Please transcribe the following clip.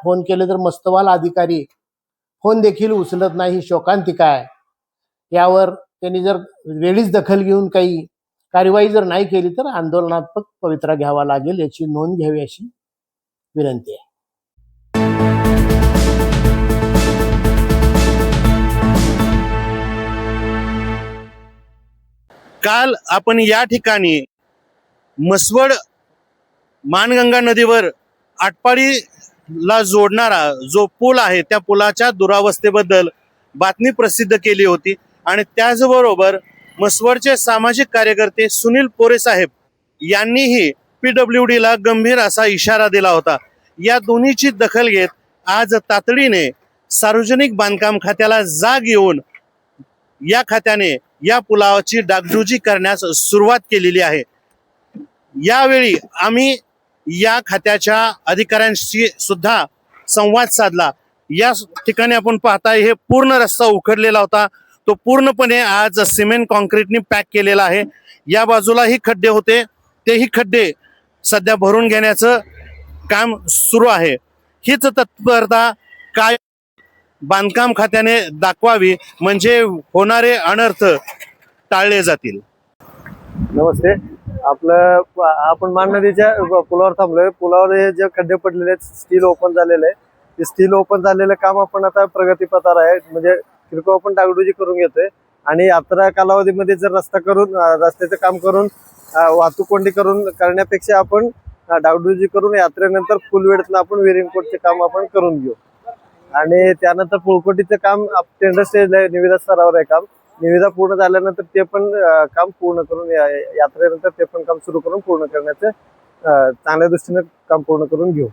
Phone केले तर मस्तवाल अधिकारी. फोन देखील उचलत नाही शोकांतिका आहे. यावर त्यांनी जर वेळीच दखल घेऊन काही कार्यवाही जर नाही केली तर आंदोलनात्मक पवित्रा घ्यावा लागेल याची नोंद घ्यावी अशी विनंती आहे. काल आपण या ठिकाणी मसवड मानगंगा नदीवर आटपाडी ला जोडणारा जो पूल आहे त्या पुलाच्या दुरावस्थेबद्दल बातमी प्रसिद्ध केली होती. आणि त्याचबरोबर मसवडचे सामाजिक कार्यकर्ते सुनील पोरे साहेब यांनीही पीडब्ल्यू डीला गंभीर असा इशारा दिला होता. या दोन्हीची दखल घेत आज तातडीने सार्वजनिक बांधकाम खात्याला जाग येऊन या खात्याने या पुलाची डागडुजी करण्यास सुरुवात केलेली आहे. यावेळी आम्ही या खात्याच्या अधिकाऱ्यांशी सुद्धा संवाद साधला. या ठिकाणी आपण पाहताय हे पूर्ण रस्ता उखडलेला होता. तो पूर्णपणे आज सिमेंट कॉन्क्रीटनी पॅक केलेला आहे. या बाजूलाही खड्डे होते. तेही खड्डे सध्या भरून घेण्याचं काम सुरू आहे. हीच तत्परता काय बांधकाम खात्याने दाखवावी म्हणजे होणारे अनर्थ टाळले जातील. नमस्ते. आपलं आपण मान नदीच्या पुलावर थांबलोय. पुलावर हे जे खड्डे पडलेले आहेत स्टील ओपन झालेलं आहे. ते स्टील ओपन झालेलं काम आपण आता प्रगतीपथावर आहे. म्हणजे किरकोळ आपण डागडुजी करून घेतोय. आणि यात्रा कालावधीमध्ये जर रस्ता करून रस्त्याचं काम करून वाहतूक कोंडी करून करण्यापेक्षा आपण डागडुजी करून यात्रेनंतर फुलवेळेतनं आपण विरिंगकोटचे काम आपण करून घेऊ. आणि त्यानंतर पुळकोटीचं काम टेंडर स्टेज निविदा स्तरावर आहे काम. निविदा पूर्ण झाल्यानंतर ते पण काम पूर्ण करून या- यात्रेनंतर ते पण काम सुरू करून पूर्ण करण्याचं चांगल्या दृष्टीने काम पूर्ण करून घेऊ.